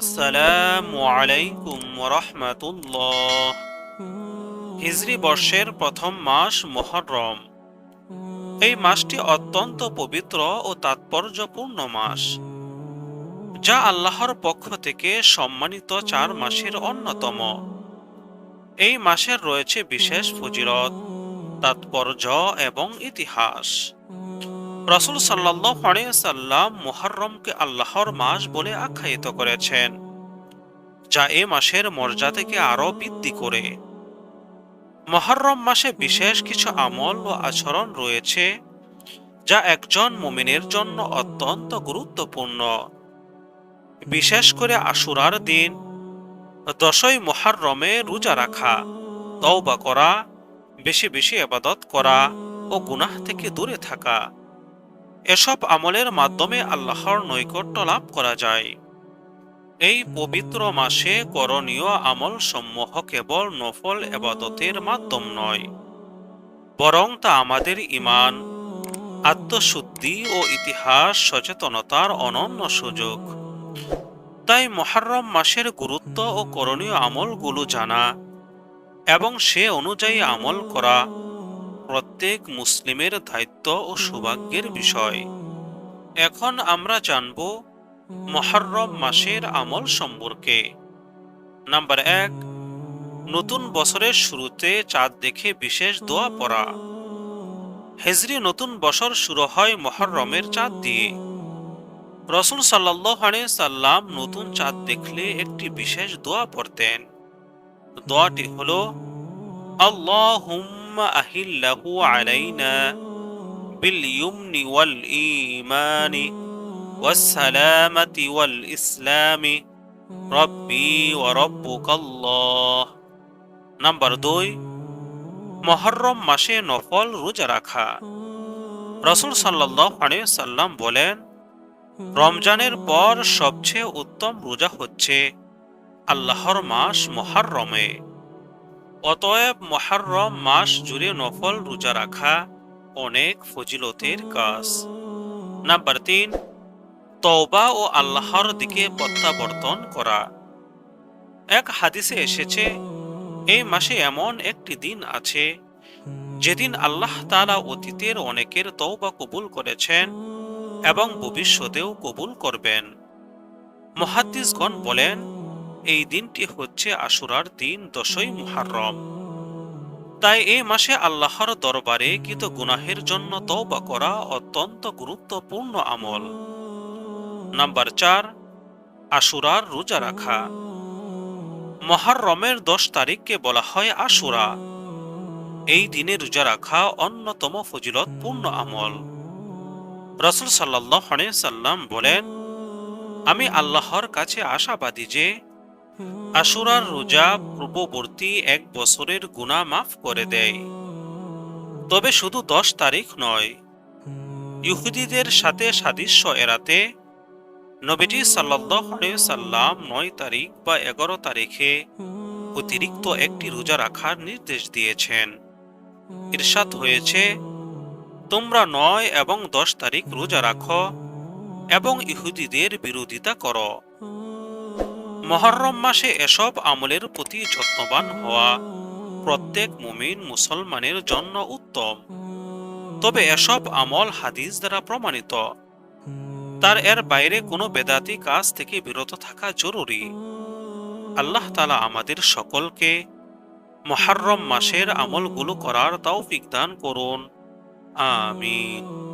আসসালামু আলাইকুম রহমতুল্লাহ হিজরি বর্ষের প্রথম মাস মহরম এই মাসটি অত্যন্ত পবিত্র ও তাৎপর্যপূর্ণ মাস, যা আল্লাহর পক্ষ থেকে সম্মানিত চার মাসের অন্যতম। এই মাসের রয়েছে বিশেষ ফজিলত, তাৎপর্য এবং ইতিহাস। রসুল সাল্লাম মুহররমকে আল্লাহর মাস বলে আখ্যায়িত করেছেন, যা এ মাসের মর্যাদাকে আরও বৃদ্ধি করে। মহরম মাসে বিশেষ কিছু আমল ও আচরণ রয়েছে, যা একজন মুমিনের জন্য অত্যন্ত গুরুত্বপূর্ণ। বিশেষ করে আশুরার দিন, দশই মহারমে রোজা রাখা, তওবা করা, বেশি বেশি আবাদত করা ও গুনাহ থেকে দূরে থাকা। এসব আমলের মাধ্যমে আল্লাহর নৈকট্য লাভ করা যায়। এই পবিত্র মাসে করণীয় আমল সমূহ কেবল নফল এবাদতের মাধ্যম নয়, বরং তা আমাদের ইমান আত্মশুদ্ধি ও ইতিহাস সচেতনতার অনন্য সুযোগ। তাই মহারম মাসের গুরুত্ব ও করণীয় আমলগুলো জানা এবং সে অনুযায়ী আমল করা প্রত্যেক মুসলিমের দায়িত্ব ও সৌভাগ্যের বিষয়। এখন আমরা জানব মহরম মাসের আমল সম্পর্কে। নাম্বার এক, নতুন বছরের শুরুতে চাঁদ দেখে বিশেষ দোয়া পড়া। হেজরি নতুন বছর শুরু হয় মহরমের চাঁদ দিয়ে। রসুল সাল্লাহ সাল্লাম নতুন চাঁদ দেখলে একটি বিশেষ দোয়া পড়তেন। দোয়াটি হল আল্লাহুম্মা أهله علينا باليمن والإيمان والسلامة والإسلام ربي وربك الله নাম্বার দুই মহরম মাসে নফল রোজা রাখা রসুল সাল্লাহ সাল্লাম বলেন রমজানের পর সবচেয়ে উত্তম রোজা হচ্ছে আল্লাহর মাস মহরমে অতএব মহারম মাস জুড়ে নফল রোজা রাখা অনেক ফজিলতের কাজ। নাম্বার তিন, তওবা ও আল্লাহর দিকে প্রত্যাবর্তন করা। এক হাদিসে এসেছে, এই মাসে এমন একটি দিন আছে, যেদিন আল্লাহ তালা অতীতের অনেকের তওবা কবুল করেছেন এবং ভবিষ্যতেও কবুল করবেন। মহাদ্দিসগণ বলেন এই দিনটি হচ্ছে আশুরার দিন দশই মুহাররম। তাই এই মাসে আল্লাহর দরবারে কৃত গুনাহের জন্য তওবা করা অত্যন্ত গুরুত্বপূর্ণ আমল। নাম্বার চার, আশুরার রোজা রাখা। মহাররমের দশ তারিখকে বলা হয় আশুরা। এই দিনে রোজা রাখা অন্যতম ফজিলতপূর্ণ আমল। রসুল সাল্লাহ সাল্লাম বলেন, আমি আল্লাহর কাছে আশাবাদী যে আশুরার রোজা পূর্ববর্তী এক বছরের গুণা মাফ করে দেয়। তবে শুধু দশ তারিখ নয়, ইহুদিদের সাথে সাদৃশ্য এড়াতে নবীজি সাল্লাম নয় তারিখ বা এগারো তারিখে অতিরিক্ত একটি রোজা রাখার নির্দেশ দিয়েছেন। ইরশাদ হয়েছে, তোমরা নয় এবং দশ তারিখ রোজা রাখো এবং ইহুদিদের বিরোধিতা করো। মহরম মাসে এসব আমলের প্রতি যত্নবান হওয়া প্রত্যেক মুমিন মুসলমানের জন্য উত্তম। তবে এসব আমল হাদিস দ্বারা প্রমাণিত। তার এর বাইরে কোনো বেদাতি কাজ থেকে বিরত থাকা জরুরি। আল্লাহ তালা আমাদের সকলকে মহারম মাসের আমলগুলো করার তৌফিক দান করুন। আমিন।